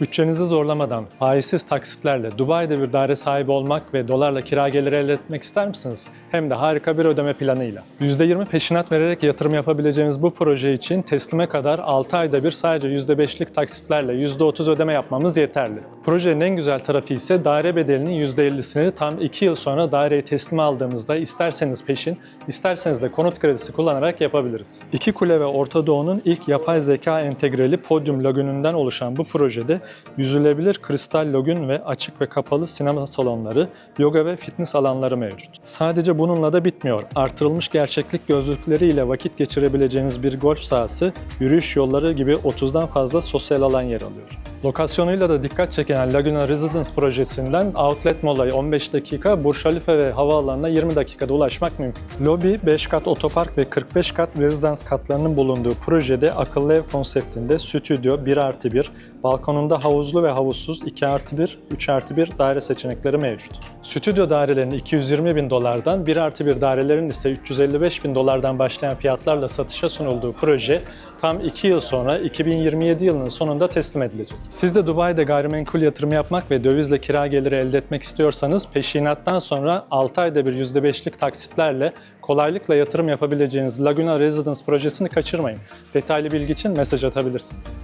Bütçenizi zorlamadan faizsiz taksitlerle Dubai'de bir daire sahibi olmak ve dolarla kira geliri elde etmek ister misiniz? Hem de harika bir ödeme planıyla. %20 peşinat vererek yatırım yapabileceğimiz bu proje için teslime kadar 6 ayda bir sadece %5'lik taksitlerle %30 ödeme yapmamız yeterli. Projenin en güzel tarafı ise daire bedelinin %50'sini tam 2 yıl sonra daireyi teslim aldığımızda isterseniz peşin, isterseniz de konut kredisi kullanarak yapabiliriz. İki Kule ve Orta Doğu'nun ilk yapay zeka entegreli Podium lagününden oluşan bu projede yüzülebilir kristal lagün ve açık ve kapalı sinema salonları, yoga ve fitness alanları mevcut. Sadece bununla da bitmiyor. Artırılmış gerçeklik gözlükleriyle vakit geçirebileceğiniz bir golf sahası, yürüyüş yolları gibi 30'dan fazla sosyal alan yer alıyor. Lokasyonuyla da dikkat çeken Laguna Residence projesinden Outlet Mall'a 15 dakika, Burj Khalifa ve havaalanına 20 dakikada ulaşmak mümkün. Lobi, 5 kat otopark ve 45 kat rezidans katlarının bulunduğu projede akıllı ev konseptinde stüdyo 1 artı 1, balkonunda havuzlu ve havuzsuz 2 artı 1, 3 artı 1 daire seçenekleri mevcut. Stüdyo dairelerinin 220 bin dolardan, 1 artı 1 dairelerin ise 355 bin dolardan başlayan fiyatlarla satışa sunulduğu proje tam 2 yıl sonra 2027 yılının sonunda teslim edilecek. Siz de Dubai'de gayrimenkul yatırımı yapmak ve dövizle kira geliri elde etmek istiyorsanız peşinattan sonra 6 ayda bir %5'lik taksitlerle kolaylıkla yatırım yapabileceğiniz Laguna Residence projesini kaçırmayın. Detaylı bilgi için mesaj atabilirsiniz.